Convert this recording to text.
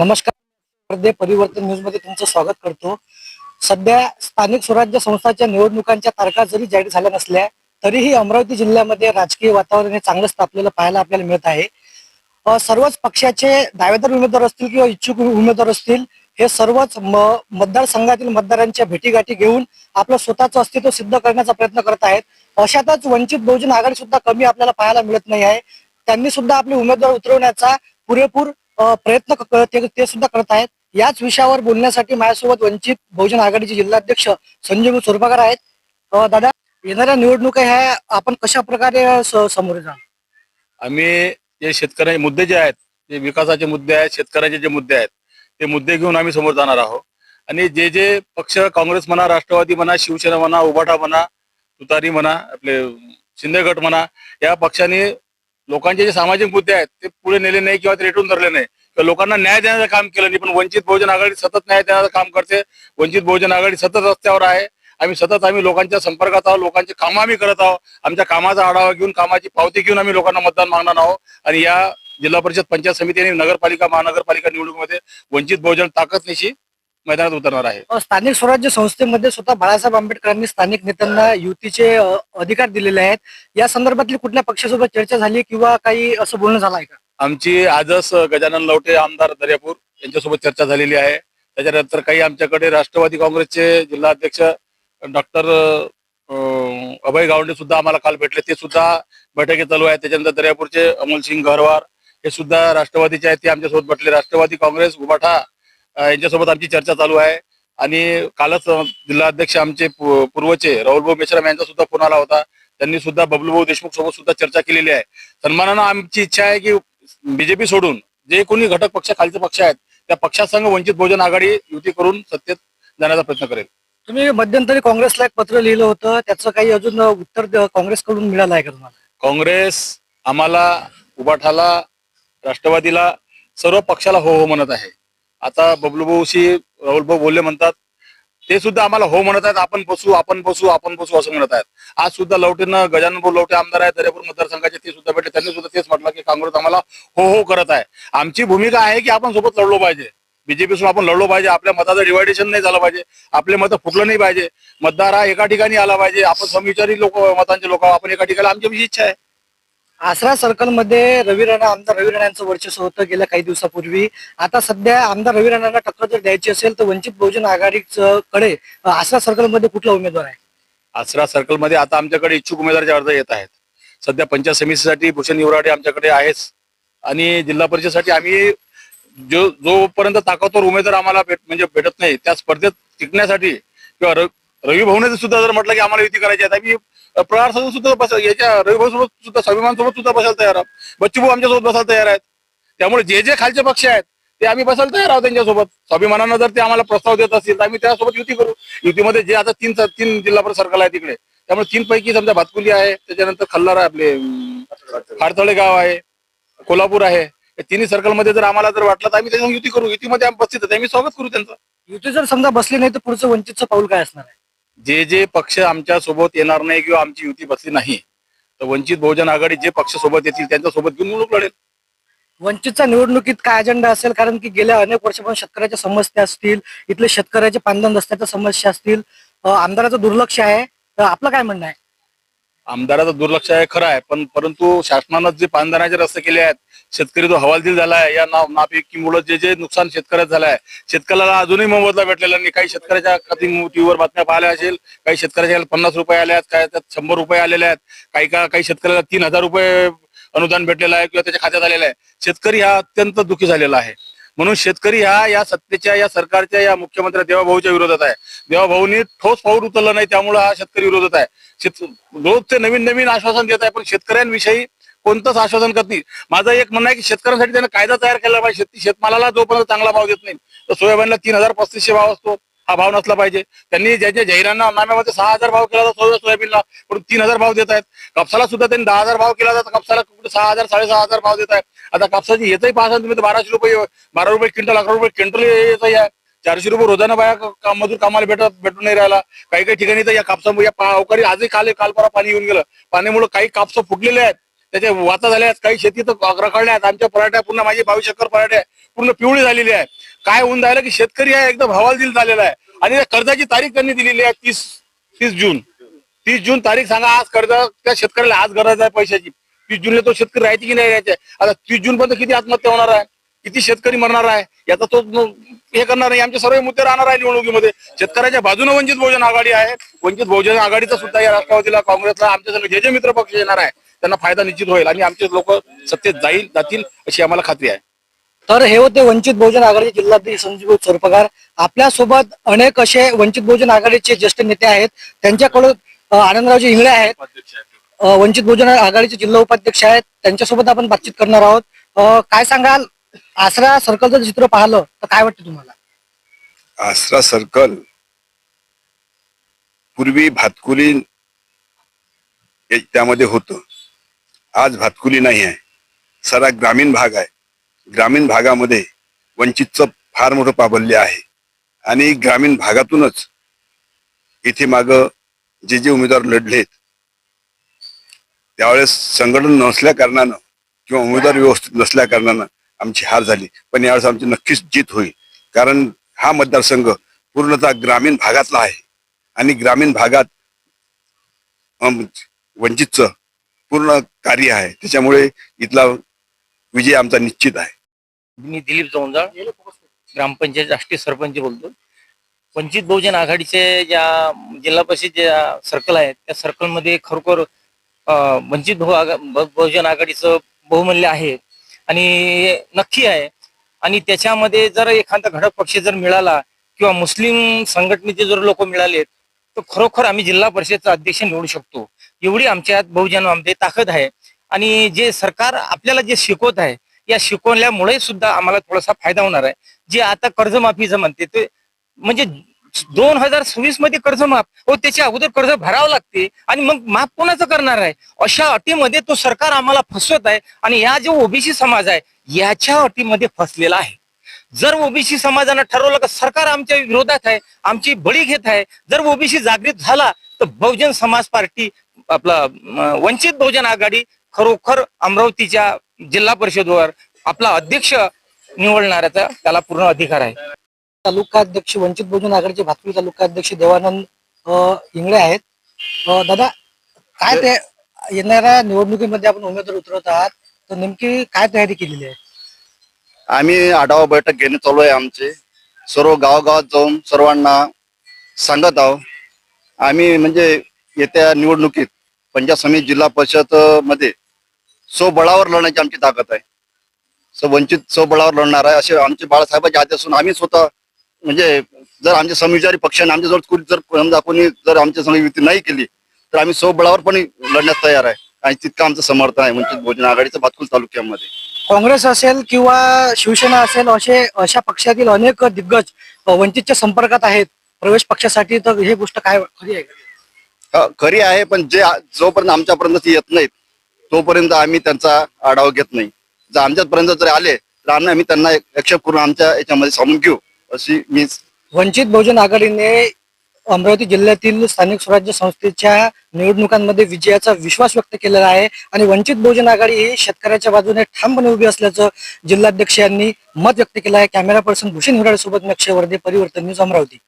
नमस्कार. परिवर्तन न्यूजमध्ये तुमचं स्वागत करतो. सध्या स्थानिक स्वराज्य संस्थांच्या निवडणुकांच्या तारखा जरी जाहीर झाल्या नसल्या तरीही अमरावती जिल्ह्यामध्ये राजकीय वातावरण हे चांगलंच तापलेलं पाहायला आपल्याला मिळत आहे. सर्वच पक्षाचे दावेदार उमेदवार असतील किंवा इच्छुक उमेदवार असतील हे सर्वच म- मतदारसंघातील मतदारांच्या भेटीगाठी घेऊन आपलं स्वतःचं अस्तित्व सिद्ध करण्याचा प्रयत्न करत आहेत. अशातच वंचित बहुजन आघाडी सुद्धा कमी आपल्याला पाहायला मिळत नाही आहे. त्यांनी सुद्धा आपले उमेदवार उतरवण्याचा पुरेपूर प्रयत्न ते ते सुद्धा करत आहेत. याच विषयावर बोलण्यासाठी माझ्यासोबत वंचित बहुजन आघाडीचे जिल्हाध्यक्ष संजय सुरपाकर आहेत. दादा येणाऱ्या निवडणुका ह्या आपण कशा प्रकारे समोर जाणार आम्ही जे शेतकऱ्यांचे मुद्दे जे आहेत जे विकासाचे मुद्दे आहेत शेतकऱ्यांचे जे मुद्दे आहेत ते मुद्दे घेऊन आम्ही समोर जाणार आहोत. आणि जे जे पक्ष काँग्रेस म्हणा राष्ट्रवादी म्हणा शिवसेना म्हणा उभाटा म्हणा तुतारी म्हणा आपले शिंदे गट म्हणा या पक्षाने लोकांचे जे सामाजिक मुद्दे आहेत ते पुढे नेले नाही किंवा ते रेटून धरले नाही. किंवा लोकांना न्याय देण्याचं काम केलं नाही पण वंचित बहुजन आघाडी सतत न्याय देण्याचं काम करते. वंचित बहुजन आघाडी सतत रस्त्यावर आहे. आम्ही सतत आम्ही लोकांच्या संपर्कात आहोत लोकांचे कामं आम्ही करत आहोत. आमच्या कामाचा आढावा घेऊन कामाची पावती घेऊन आम्ही लोकांना मतदान मागणार आहोत. आणि या जिल्हा परिषद पंचायत समिती आणि नगरपालिका महानगरपालिका निवडणुकीमध्ये वंचित बहुजन ताकदनिशी मैदानात उतरणार आहे. स्थानिक स्वराज्य संस्थेमध्ये स्वतः बाळासाहेब आंबेडकरांनी स्थानिक नेत्यांना युतीचे अधिकार दिलेले आहेत. या संदर्भातली कुठल्या पक्षासोबत चर्चा झाली किंवा काही असं बोलणं झालं आहे का? आमची आजच गजानन लवटे आमदार दर्यापूर यांच्यासोबत चर्चा झालेली आहे. त्याच्यानंतर काही आमच्याकडे राष्ट्रवादी काँग्रेसचे जिल्हाध्यक्ष डॉक्टर अभय गावंडे सुद्धा आम्हाला काल भेटले. ते सुद्धा बैठकी चालू आहे त्याच्यानंतर दर्यापूरचे अमोल सिंग गहरवार हे सुद्धा राष्ट्रवादीचे आहेत. ते आमच्यासोबत भेटले राष्ट्रवादी काँग्रेस उबाठा अं, यांच्यासोबत आमची चर्चा चालू आहे. आणि कालच जिल्हाध्यक्ष आमचे पूर्वचे राहुलभाऊ मेश्राम यांचा सुद्धा फोन आला होता. त्यांनी सुद्धा बबलूभाऊ देशमुख सोबत सुद्धा चर्चा केलेली आहे. सन्मानानं आमची इच्छा आहे की बीजेपी सोडून जे कोणी घटक पक्ष खालचे पक्ष आहेत त्या पक्षासंघ वंचित बहुजन आघाडी युती करून सत्तेत जाण्याचा प्रयत्न करेल. तुम्ही मध्यंतरी काँग्रेसला एक पत्र लिहिलं होतं. त्याचं काही अजून उत्तर काँग्रेसकडून मिळालं आहे का तुम्हाला? काँग्रेस आम्हाला उबाठाला राष्ट्रवादीला सर्व पक्षाला हो हो म्हणत आहे. आता बबलूभाऊशी राहुलभाऊ बोलले म्हणतात ते सुद्धा आम्हाला हो म्हणत आहेत आपण बसू आपण बसू आपण बसू असं म्हणत आहेत. आज सुद्धा लवटेनं गजानन भाऊ लवटे आमदार आहेत दर्यापूर मतदारसंघाचे ते सुद्धा भेटले. त्यांनी सुद्धा तेच म्हटलं की काँग्रेस आम्हाला हो हो करत आहे. आमची भूमिका आहे की आपण सोबत लढलो पाहिजे. बीजेपी सोबत आपण लढलो पाहिजे. आपल्या मताचं डिवायडेशन नाही झालं पाहिजे. आपले मतं फुटलं नाही पाहिजे. मतदार हा एका ठिकाणी आला पाहिजे. आपण समविचारी लोक मतांचे लोक आहोत. आपण एका ठिकाणी आमची अशी इच्छा आहे. आसरा सर्कलमध्ये रवी राणा आमदार रवी राणांचं वर्चस्व होतं गेल्या काही दिवसापूर्वी. आता सध्या आमदार रवी राणांना टक्कर जर द्यायची असेल तर वंचित बहुजन आघाडीचं कडे आसरा सर्कलमध्ये कुठला उमेदवार आहे? आसरा सर्कलमध्ये आता आमच्याकडे इच्छुक उमेदवारचे अर्ज येत आहेत. सध्या पंचायत समितीसाठी भूषण युवराडे आमच्याकडे आहेच. आणि जिल्हा परिषदसाठी आम्ही जो जोपर्यंत ताकदवर उमेदवार आम्हाला भेट म्हणजे भेटत नाही त्या स्पर्धेत टिकण्यासाठी किंवा रवी भाऊने सुद्धा जर म्हटलं की आम्हाला युती करायची आहे तर आम्ही प्रहार सोबत सुद्धा बस याच्या रवी भाऊ सोबत सुद्धा स्वाभिमान सोबत सुद्धा बसायला तयार आहोत. बच्चू भाऊ आमच्यासोबत बसायला तयार आहेत. त्यामुळे जे जे खालचे पक्ष आहेत ते आम्ही बसायला तयार आहोत त्यांच्यासोबत. स्वाभिमानानं जर ते आम्हाला प्रस्ताव देत असतील तर आम्ही त्यासोबत युती करू. युतीमध्ये जे आता तीन तीन जिल्हा परिषद सर्कल आहे तिकडे. त्यामुळे तीन पैकी समजा भातकुली आहे त्याच्यानंतर खल्लार आहे आपले अं, खारतळे गाव आहे कोल्हापूर आहे. तिन्ही सर्कलमध्ये जर आम्हाला जर वाटलं तर आम्ही त्याच्या युती करू. युतीमध्ये आम्ही उपस्थित आम्ही स्वागत करू त्यांचं. युती जर समजा बसली नाही तर पुढचं वंचितचं पाऊल काय असणार आहे? जे जे पक्ष आमच्यासोबत येणार नाही किंवा आमची युती बसली नाही तर वंचित बहुजन आघाडी जे पक्ष सोबत येतील त्यांच्यासोबत घेऊन निवडणूक लढेल. वंचितचा निवडणुकीत काय अजेंडा असेल? कारण की गेल्या अनेक वर्षापासून शेतकऱ्याच्या समस्या असतील इथले शेतकऱ्याचे पांदन रस्त्याच्या समस्या असतील आमदाराचं दुर्लक्ष आहे. तर आपलं काय म्हणणं आहे? आमदाराचं दुर्लक्ष आहे खरं आहे. पण परंतु शासनानं जे पानधनाचे रस्ते केले आहेत शेतकरी जो हवालदिल झाला आहे या नाव नापिकीमुळे जे जे नुकसान शेतकऱ्यात झालं आहे शेतकऱ्याला अजूनही मोबदला भेटलेला नाही. काही शेतकऱ्याच्या कधी टीव्हीवर बातम्या पाहिल्या असेल काही शेतकऱ्याच्या पन्नास रुपये आले आहेत काय त्यात शंभर रुपये आलेले आहेत काही का काही शेतकऱ्याला तीन हजार रुपये अनुदान भेटलेलं आहे किंवा त्याच्या खात्यात आलेलं आहे. शेतकरी हा अत्यंत दुःखी झालेला आहे. म्हणून शेतकरी हा या सत्तेच्या या सरकारच्या या मुख्यमंत्री देवाभाऊच्या विरोधात आहे. देवाभाऊनी ठोस पाऊल उचललं नाही त्यामुळे हा शेतकरी विरोधात आहे. शेत रोज ते नवीन नवीन आश्वासन देत आहे पण शेतकऱ्यांविषयी कोणतंच आश्वासन करत नाही. माझं एक म्हणणं आहे की शेतकऱ्यांसाठी त्यानं कायदा तयार केला पाहिजे. शेती शेतमालाला जोपर्यंत चांगला भाव देत नाही तर सोयाबीनला तीन हजार पस्तीसशे भाव असतो हा भाव नसला पाहिजे. त्यांनी ज्यांच्या जाहिरांना नाम्यामध्ये सहा हजार भाव केला जातो सोयाबीनला पण तीन हजार भाव देत आहेत. कापसाला सुद्धा त्यांनी दहा हजार भाव केला जातो. कापसाला कुठे सहा हजार साडेसहा हजार भाव देत आहेत. आता कापसाची येतही पाहसान तुम्ही तर बाराशे रुपये बारा रुपये क्विंटल अकरा रुपये क्विंटल येतही आहे चारशे रुपये रोजाना बाया मजूर कामाला भेटत भेटून नाही राहिला. काही काही ठिकाणी तर या कापसामुळे या अवकाळी आजही काल काल परवा पाणी येऊन गेलं. पाण्यामुळे काही कापसं फुटलेले आहेत. त्याच्या वाता झाले आहेत. काही शेती तर रखडल्या आहेत. आमच्या पराठ्या पूर्ण माझी बावीस एकर पराठ्या पूर्ण पिवळी झालेली आहे काय होऊन राहिलं की शेतकरी आहे एकदम हवालदिल झालेला आहे. आणि त्या कर्जाची तारीख त्यांनी दिलेली आहे तीस तीस जून. तीस जून तारीख सांगा आज कर्ज त्या शेतकऱ्याला आज गरज आहे पैशाची. तीस जूनला तो शेतकरी राहायची की नाही राहायचे? आता तीस जून पर्यंत किती आत्महत्या होणार आहे? किती शेतकरी मरणार आहे? याचा तो हे करणार नाही. आमचे सर्व मुद्दे राहणार आहे निवडणुकीमध्ये. शेतकऱ्याच्या बाजूने वंचित बहुजन आघाडी आहे. वंचित बहुजन आघाडीचा सुद्धा या राष्ट्रवादीला काँग्रेसला आमच्या जे जे मित्र पक्ष येणार आहे त्यांना फायदा निश्चित होईल आणि आमचे लोक सत्तेत जाईल जातील अशी आम्हाला खात्री आहे. तर हे होते वंचित बहुजन आघाडीचे जिल्हाध्यक्ष संजीव चोरपगार. आपल्यासोबत अनेक असे वंचित बहुजन आघाडीचे ज्येष्ठ नेते आहेत. त्यांच्याकडून आनंदरावजी इंगळे आहेत. वंचित बहुजन आघाडीचे जिल्हा उपाध्यक्ष आहेत. त्यांच्यासोबत आपण बातचीत करणार आहोत. काय सांगाल? आसरा सर्कलचं चित्र पाहिलं तर काय वाटतं तुम्हाला? आसरा सर्कल पूर्वी भातकुली त्यामध्ये होतं. आज भातकुली नाही आहे. सारा ग्रामीण भाग आहे. ग्रामीण भागामध्ये वंचितचं फार मोठं प्राबल्य आहे. आणि ग्रामीण भागातूनच इथे माग जे जे उमेदवार लढलेत त्यावेळेस संघटन नसल्या कारणानं किंवा उमेदवार व्यवस्थित नसल्या कारणानं आमची हार झाली. पण यावेळेस आमची नक्कीच जीत होईल. कारण हा मतदारसंघ पूर्णतः ग्रामीण भागातला आहे. आणि ग्रामीण भागात वंचितचं पूर्ण कार्य आहे. त्याच्यामुळे इथला विजय आमचा निश्चित आहे. मी दिलीप जोंजाळ ग्रामपंचायत राष्ट्रीय सरपंच बोलतो वंचित बहुजन आघाडीचे ज्या जिल्हा परिषद ज्या सर्कल आहेत त्या सर्कलमध्ये खरोखर वंचित बहु आघा- बहुजन आघाडीचं बहुमूल्य आहे. आणि नक्की आहे. आणि त्याच्यामध्ये जर एखादा घटक पक्ष जर मिळाला किंवा मुस्लिम संघटनेचे जर लोक मिळाले तर खरोखर आम्ही जिल्हा परिषदचा अध्यक्ष निवडू शकतो. एवढी आमच्यात बहुजनामध्ये ताकद आहे. आणि जे सरकार आपल्याला जे शिकवत आहे या शिकवल्यामुळे सुद्धा आम्हाला थोडासा फायदा होणार आहे. जे आता कर्जमाफीचं म्हणते ते म्हणजे दोन हजार सव्वीसमध्ये कर्ज माफ हो त्याच्या अगोदर कर्ज भरावं लागते आणि मग माफ कोणाचं करणार आहे? अशा अटीमध्ये तो सरकार आम्हाला फसवत आहे आणि या जो ओबीसी समाज आहे याच्या अटीमध्ये फसलेला आहे. जर ओबीसी समाजानं ठरवलं का सरकार आमच्या विरोधात आहे आमची बळी घेत आहे जर ओबीसी जागृत झाला तर बहुजन समाज पार्टी आपला वंचित बहुजन आघाडी खरोखर अमरावतीच्या जिल्हा परिषदवर आपला अध्यक्ष निवडणाऱ्याचा त्याला पूर्ण अधिकार आहे. तालुकाध्यक्ष वंचित बहुजन आघाडीचे भातकुली तालुकाध्यक्ष देवानंद इंगळे आहेत. दादा काय ते येणाऱ्या निवडणुकीमध्ये आपण उमेदवार उतरवत आहात तर नेमकी काय तयारी केलेली आहे? आम्ही आढावा बैठक घेणे चालू आहे आमचे. सर्व गावागावात जाऊन सर्वांना सांगत आहोत. आम्ही म्हणजे येत्या निवडणुकीत पंचायत समिती जिल्हा परिषदमध्ये स्वबळावर लढण्याची आमची ताकद आहे. वंचित स्वबळावर लढणार आहे असे आमचे बाळासाहेबांचे आदेश असून आम्ही स्वतः म्हणजे जर आमच्या समविचारी पक्षाने आमच्या जर कोणी जर समजा कोणी जर आमच्या संघ युती नाही केली तर आम्ही स्वबळावर पण लढण्यास तयार आहे. आणि तितकं आमचं समर्थन आहे वंचित बहुजन आघाडीचं भातकुल तालुक्यामध्ये. काँग्रेस असेल किंवा शिवसेना असेल असे अशा पक्षातील अनेक दिग्गज वंचितच्या संपर्कात आहेत. प्रवेश पक्षासाठी तर ही गोष्ट काय खरी आहे? का? खरी आहे पण जे जोपर्यंत आमच्यापर्यंत येत नाहीत तोपर्यंत आम्ही त्यांचा आढावा घेत नाही. जर आमच्यापर्यंत जर आले तर आम्ही आम्ही त्यांना एक्सेप्ट करून आमच्या याच्यामध्ये सामून घेऊ. अशी मी वंचित बहुजन आघाडीने अमरावती जिल्ह्यातील स्थानिक स्वराज्य संस्थेच्या निवडणुकांमध्ये विजयाचा विश्वास व्यक्त केलेला आहे आणि वंचित बहुजन आघाडी ही शेतकऱ्याच्या बाजूने ठामपणे उभी असल्याचं जिल्हाध्यक्ष यांनी मत व्यक्त केलं आहे. कॅमेरा पर्सन भूषण हिराडे सोबत नक्षे वर्धे परिवर्तन न्यूज अमरावती.